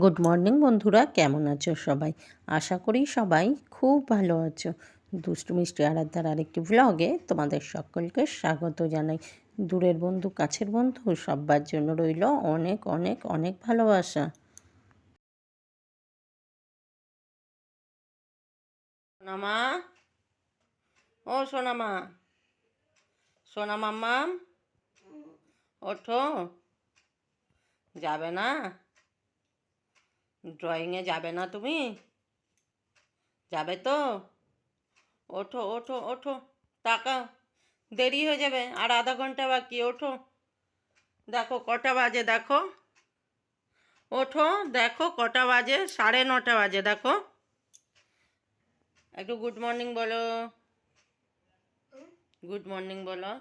Good morning বন্ধুরা। কেমন আছো সবাই? আশা করি সবাই খুব ভালো আছো। দুষ্টু মিষ্টি আরাধ্যার আরেকটি ব্লগে তোমাদের সকলকে স্বাগত জানাই। দূরের বন্ধু, কাছের বন্ধু সবার জন্য রইল অনেক অনেক অনেক ভালোবাসা। সোনামা? ও সোনামা। সোনা মাম্মাম ওঠো। যাবে না? ড্রয়িংয়ে যাবে না তুমি? যাবে তো? ওঠো ওঠো ওঠো। তাকাও দেরি হয়ে যাবে। আর আধা ঘণ্টা বাকি, ওঠো। দেখো, কটা বাজে, দেখো। ওঠো, দেখো, কটা বাজে? সাড়ে নটা বাজে, দেখো। একটু গুড মর্নিং বলো। গুড মর্নিং বলো।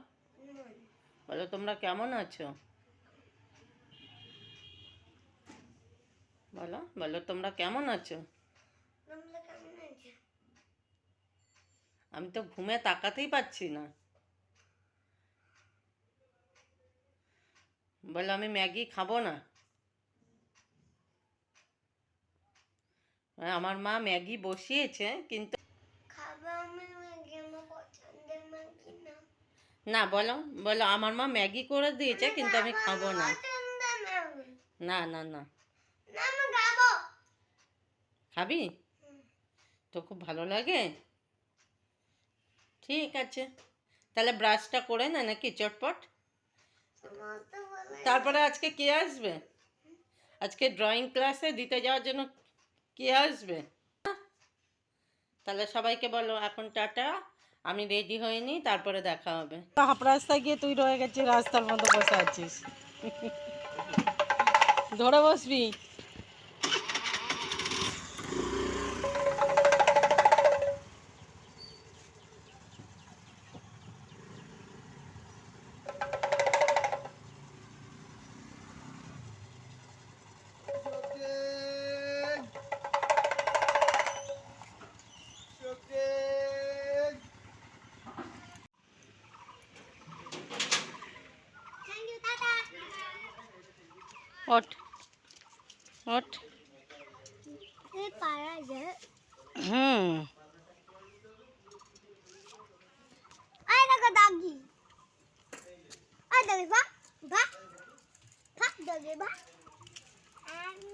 বলো, তোমরা কেমন আছো? বলো বলো তোমরা কেমন আছো? আমি তো ঘুমে তাকাতেই পাচ্ছি না। বলো আমি ম্যাগি খাব না? হ্যাঁ, আমার মা ম্যাগি বসিয়েছে কিন্তু না। বলো বলো আমার মা ম্যাগি করে দিয়েছে কিন্তু আমি খাব না। না না না। খাবি? তো খুব ভালো লাগে? ঠিক আছে। তাহলে ব্রাশটা করে না নাকি চটপট? তারপরে আজকে কে আসবে? আজকে ড্রয়িং ক্লাসে দিতে যাওয়ার জন্য কে আসবে? তাহলে সবাইকে বলো, এখন টাটা। আমি রেডি হইনি, তারপরে দেখা হবে। হাফ রাস্তায় গিয়ে তুই রয়ে গেছিস, রাস্তার মধ্যে বসে আছিস। ধরে বসবি। ওঠ ওঠ এই পারা যায় হুম আয় দেখো দাগি আয় দেখো বা বা বা দেখো বা আমি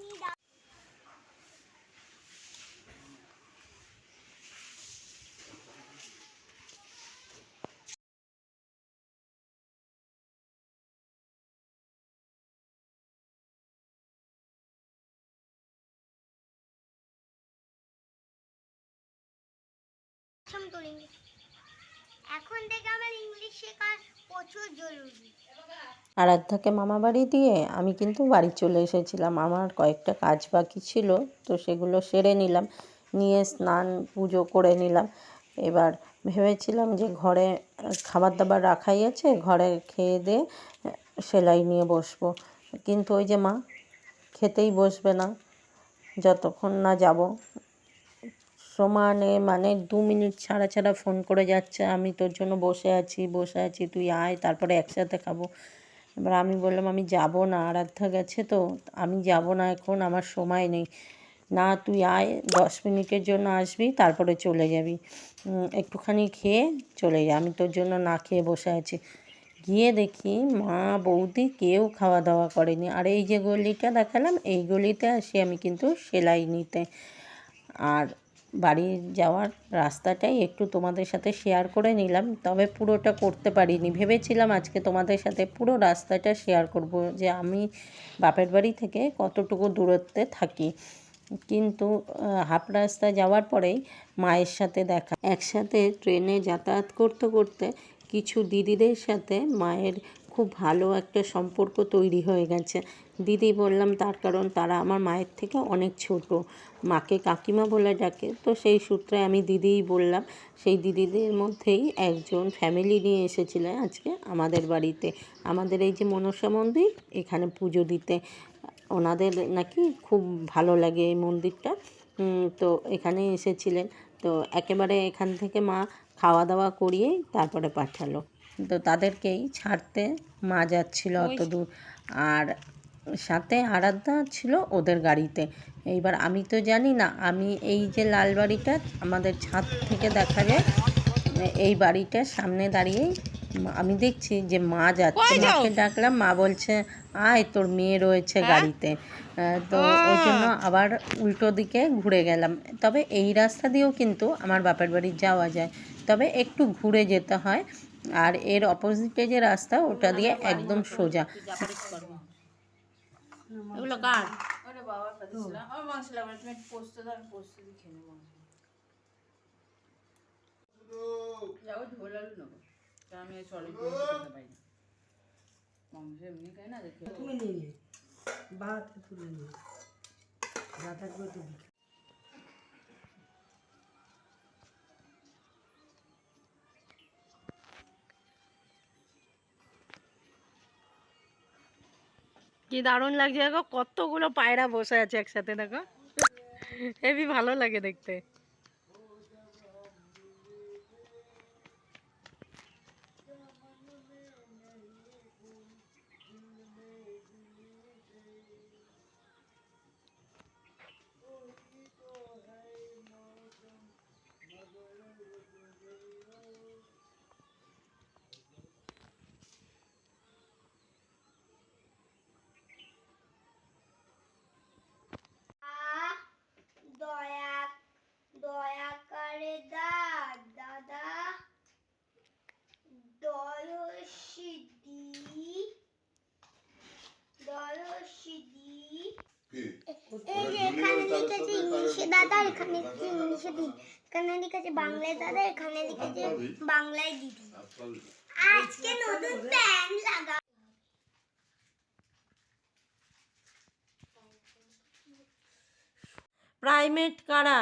প্রথম তুলিনি এখন থেকে আমার ইংলিশ শেখার প্রচুর জরুরি। আরাধ্যাকে মামা বাড়ি দিয়ে আমি কিন্তু বাড়ি চলে এসেছিলাম। আমার কয়েকটা কাজ বাকি ছিল, তো সেগুলো সেরে নিলাম, নিয়ে স্নান, পুজো করে নিলাম। এবার ভেবেছিলাম যে ঘরে খাবার দাবার রাখাই আছে, ঘরে খেয়ে দিয়ে সেলাই নিয়ে বসবো। কিন্তু ওই যে মা, খেতেই বসবে না, যতক্ষণ না যাব সমানে মানে দু মিনিট ছাড়া ছাড়া ফোন করে যাচ্ছে, আমি তোর জন্য বসে আছি বসে আছি, তুই আয়, তারপরে একসাথে খাব। এবার আমি বললাম, আমি যাব না, আরাধ্যা গেছে তো, আমি যাব না এখন, আমার সময় নেই। না, তুই আয়, দশ মিনিটের জন্য আসবি, তারপরে চলে যাবি। একটুখানি খেয়ে চলে যা, আমি তোর জন্য না খেয়ে বসে আছি। গিয়ে দেখি মা, বৌদি কেউ খাওয়া দাওয়া করেনি। আর এই যে গলিটা দেখালাম, এই গলিতে আসি আমি কিন্তু সেলাই নিতে। আর বাড়ি যাওয়ার রাস্তাটাই একটু তোমাদের সাথে শেয়ার করে নিলাম। তবে পুরোটা করতে পারিনি। ভেবেছিলাম আজকে তোমাদের সাথে পুরো রাস্তাটা শেয়ার করব যে আমি বাপের বাড়ি থেকে কতটুকু দূরত্বে থাকি। কিন্তু হাফ রাস্তা যাওয়ার পরেই মায়ের সাথে দেখা। একসাথে ট্রেনে যাতায়াত করতে করতে কিছু দিদিদের সাথে মায়ের খুব ভালো একটা সম্পর্ক তৈরি হয়ে গেছে। দিদি বললাম, তার কারণ তারা আমার মায়ের থেকে অনেক ছোট। মাকে কাকিমা বলে ডাকে। তো সেই সূত্রে আমি দিদিই বললাম, সেই দিদিদের মধ্যেই একজন ফ্যামিলি নিয়ে এসেছিলেন আজকে আমাদের বাড়িতে। আমাদের এই যে মনসা মন্দির, এখানে পুজো দিতে। ওনাদের নাকি খুব ভালো লাগে এই মন্দিরটা। তো এখানে এসেছিলেন। তো একেবারে এখান থেকে মা খাওয়া দাওয়া করিয়েই তারপরে পাঠালো। তো তাদেরকেই ছাড়তে মা যাচ্ছিল অত দূর আর সাথে আরাধ্যা ছিল ওদের গাড়িতে। এইবার আমি তো জানি না আমি এই যে লাল বাড়িটা আমাদের ছাদ থেকে দেখা যায় এই বাড়িটার সামনে দাঁড়িয়েই আমি দেখছি যে মা যাচ্ছে। মাকে ডাকলাম মা বলছে আয় তোর মেয়ে রয়েছে গাড়িতে। তো ওই জন্য আবার উল্টো দিকে ঘুরে গেলাম। তবে এই রাস্তা দিয়েও কিন্তু আমার বাপের বাড়ি যাওয়া যায়। তবে একটু ঘুরে যেতে হয়। আর এর অপোজিটে যে রাস্তা ওটা দিয়ে একদম সোজা। এগুলো কার? বলে তুমি একটু পোস্ত দাও আমি পোস্ত দিয়ে কি দারুণ লাগছে দেখো কতগুলো পায়রা বসে আছে একসাথে দেখো। হেবি ভালো লাগে দেখতে আহ, দয়া দয়া করে দা দাদা দয়সিদি দয়সিদি এই যে এখানে লিখেছে ইংলিশে দাদা এখানে লিখেছে ইংলিশে দিদি। এখানে লিখেছে বাংলায় দাদা এখানে লিখেছে বাংলায় দিদি। আজকে নতুন প্যান্ট লাগা প্রাইমেট কারা?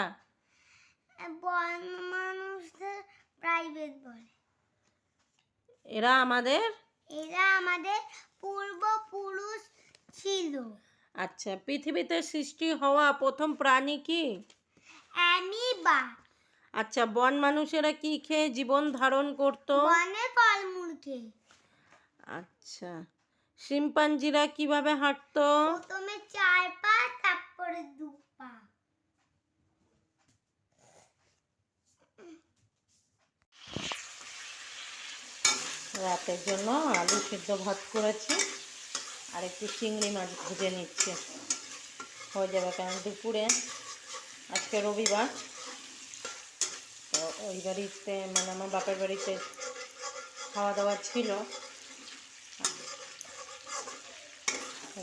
বন মানুষদের প্রাইভেট বলে। এরা আমাদের? এরা আমাদের পূর্বপুরুষ ছিল। আচ্ছা পৃথিবীতে সৃষ্টি হওয়া প্রথম প্রাণী কি? অ্যামিবা আচ্ছা বন মানুষেরা কি খেয়ে জীবন ধারণ করতো? বনে ফলমূল খেয়ে। আচ্ছা শিম্পাঞ্জিরা কীভাবে হাঁটতো? প্রথমে চার পা তারপরে দু পা। রাতের জন্য আলু সিদ্ধ ভাত করেছি। আর একটু চিংড়ি মাছ ভেজে নিচ্ছে। হয়ে যাবে কারণ দুপুরে, আজকে রবিবার। তো ওই বাড়িতে মানে আমার বাপের বাড়িতে খাওয়া দাওয়া ছিল।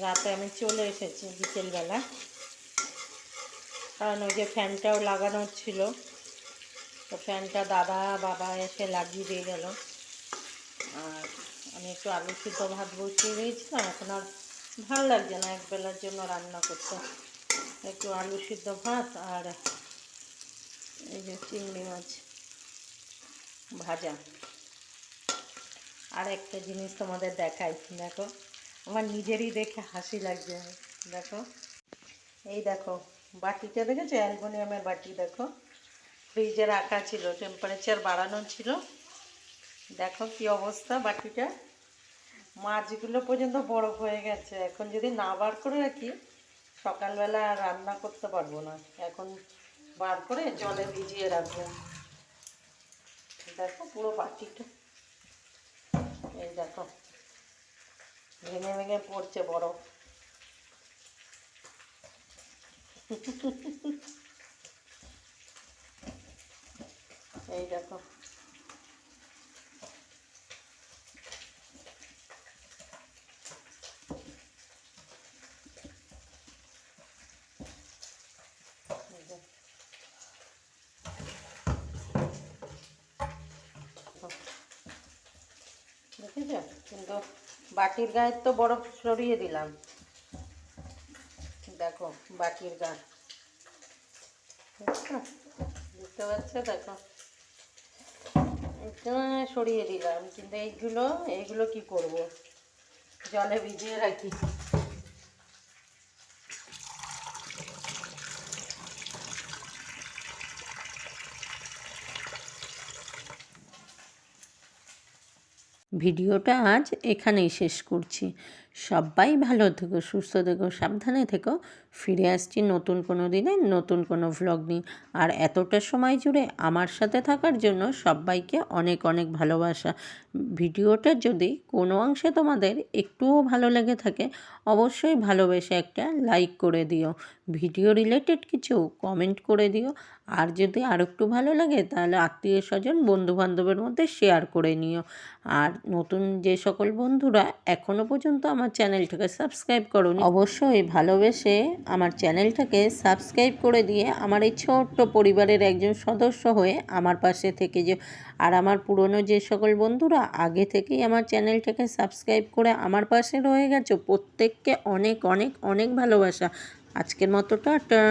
রাতে আমি চলে এসেছি বিকেলবেলা। কারণ ওই যে ফ্যানটাও লাগানো ছিল। তো ফ্যানটা দাদা, বাবা এসে লাগিয়ে দিয়ে গেল। আর আমি একটু আলু সিদ্ধ ভাত বসিয়ে দিয়েছিলাম, এখন আর ভালো লাগছে না, এক বেলার জন্য রান্না করতে। একটু আলু সিদ্ধ ভাত আর এই যে চিংড়ি মাছ ভাজা। আর একটা জিনিস তোমাদের দেখাই, দেখো। আমার নিজেরই দেখে হাসি লাগছে, দেখো। এই দেখো বাটিটা দেখেছ? অ্যালুমিনিয়ামের বাটি, দেখো। ফ্রিজে রাখা ছিল টেম্পারেচার বাড়ানো ছিল। দেখো কি অবস্থা বাটিটা? মাছগুলো পর্যন্ত বরফ হয়ে গেছে। এখন যদি না বার করে রাখি, সকালবেলা রান্না করতে পারব না। এখন বার করে জলে ভিজিয়ে রাখব। দেখো পুরো বাটিটা। এই দেখো, ভেঙে ভেঙে পড়ছে বরফ এই দেখো এই যে। দেখেছ কিন্তু বাটির গায়ের তো বরফ সরিয়ে দিলাম। দেখো, বাটির গা? বুঝতে পারছ? দেখো। সরিয়ে দিলাম, কিন্তু এইগুলো এইগুলো কি করব? জলে ভিজিয়ে রাখি। ভিডিওটা আজ এখানেই শেষ করছি। সবাই ভালো থেকো, সুস্থ থেকো, সাবধানে থেকো। ফিরে আসছি নতুন কোনো দিনে, নতুন কোনো ভ্লগ নিয়ে। আর এতটা সময় জুড়ে আমার সাথে থাকার জন্য সবাইকে অনেক অনেক ভালোবাসা। ভিডিওটা যদি কোনো অংশে তোমাদের একটুও ভালো লেগে থাকে, অবশ্যই ভালোবেসে একটা লাইক করে দিও। ভিডিও রিলেটেড কিছু কমেন্ট করে দিও। আর যদি আর একটু ভালো লাগে, তাহলে আত্মীয় স্বজন বন্ধু বান্ধবের মধ্যে শেয়ার করে নিও। আর নতুন যে সকল বন্ধুরা এখনও পর্যন্ত আমার চ্যানেলটাকে সাবস্ক্রাইব করুন। অবশ্যই ভালোবেসে আমার চ্যানেলটাকে সাবস্ক্রাইব করে দিয়ে আমার এই ছোট্ট পরিবারের একজন সদস্য হয়ে আমার পাশে থেকে যে আর আমার পুরনো যে সকল বন্ধুরা আগে থেকেই আমার চ্যানেলটাকে সাবস্ক্রাইব করে আমার পাশে রয়ে গেছো, প্রত্যেককে অনেক অনেক অনেক ভালোবাসা। আজকের মতো টাটা।